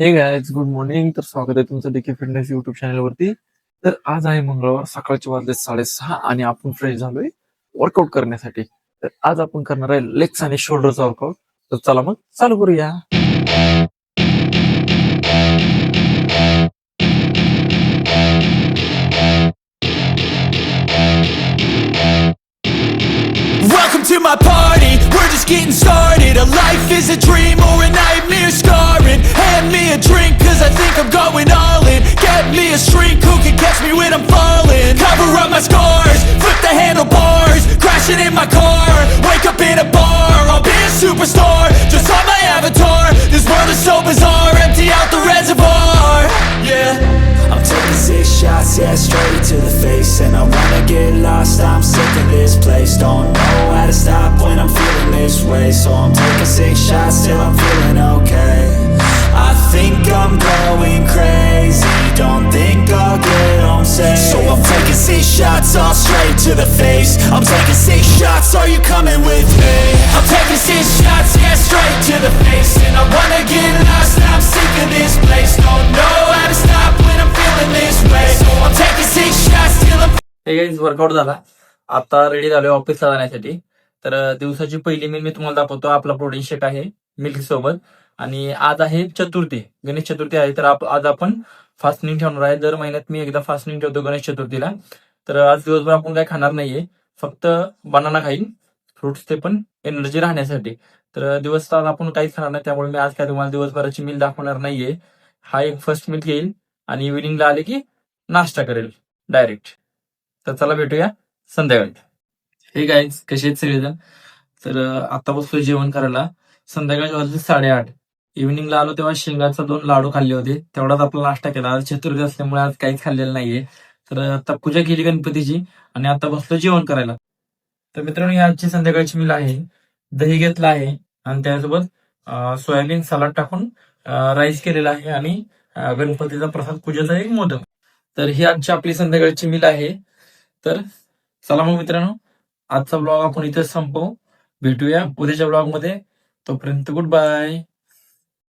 हे guys good morning तर स्वागत आहे तुमचं डीके फिटनेस युट्यूब चॅनलवरती तर आज आहे मंगळवार सकाळचे वाजले साडेसहा आणि आपण फ्रेश झालोय वर्कआउट करण्यासाठी. तर आज आपण करणार आहे लेग्स आणि शोल्डरचा वर्कआउट तर चला मग चालू करूया. Welcome to my party, we're just getting started. A life is a dream. Cause I think I'm going all in. Get me a shrink who can catch me when I'm falling. Cover up my scars, flip the handlebars Crashing in my car, wake up in a bar I'll be a superstar, just on my avatar This world is so bizarre, empty out the reservoir. Yeah. I'm taking six shots, yeah, straight to the face. And I wanna get lost, I'm sick of this place. Don't know how to stop six shots, all straight to the face I'm taking six shots, are you coming with me? I'm taking six shots, yeah, straight to the face And I wanna get lost, I'm sick of this place Don't know how to stop when I'm feeling this way So I'm taking six shots till I'm Hey guys, workout झाला आता ready झालोय ऑफिसला जाण्यासाठी तर दिवसाची पहिली meal मी तुम्हाला दाखवतो आपला प्रोटीन शेक आहे मिल्क सोबत आणि आज आहे चतुर्थी. गणेश चतुर्थी आहे. तर आप- आज आपण फास्टनिंग ठेवणार आहे. दर महिन्यात मी एकदा फास्टनिंग ठेवतो गणेश चतुर्थीला. तर आज दिवसभर आपण काय खाणार नाहीये. फक्त बनाना खाईन. फ्रुट्स ते पण एनर्जी राहण्यासाठी. तर दिवस आज आपण काहीच खाणार नाही. त्यामुळे मी आज काय तुम्हाला दिवसभराची मिल दाखवणार नाहीये. हा एक फर्स्ट मील घेईल. आणि इव्हिनिंगला आले की नाश्ता करेल. डायरेक्ट तर चला भेटूया संध्याकाळी. हे गाईज कसे आहेत सगळेजण? तर आता बसलो जेवण करायला संध्याकाळी वाजले साडेआठ. इव्हिनिंगला आलो तेव्हा शेंगाचा दोन लाडू खाल्ले होते. तेवढाच आपला नाश्ता केला. आज चतुर्थी असल्यामुळे आज काहीच खाल्लेलं नाहीये. तर आता पूजा केली गणपतीची आणि आता बसलो जेवण करायला. तर मित्रांनो ही आजची संध्याकाळची मिल आहे. दही घेतलं आहे आणि त्यासोबत सोयाबीन सलाड टाकून राईस केलेला आहे आणि गणपतीचा प्रसाद पूजेचा एक मोदक. तर ही आजची आपली संध्याकाळची मिल आहे. तर चला मग मित्रांनो आजचा ब्लॉग आपण इथेच संपवू. भेटूया उद्याच्या ब्लॉगमध्ये. तोपर्यंत गुड बाय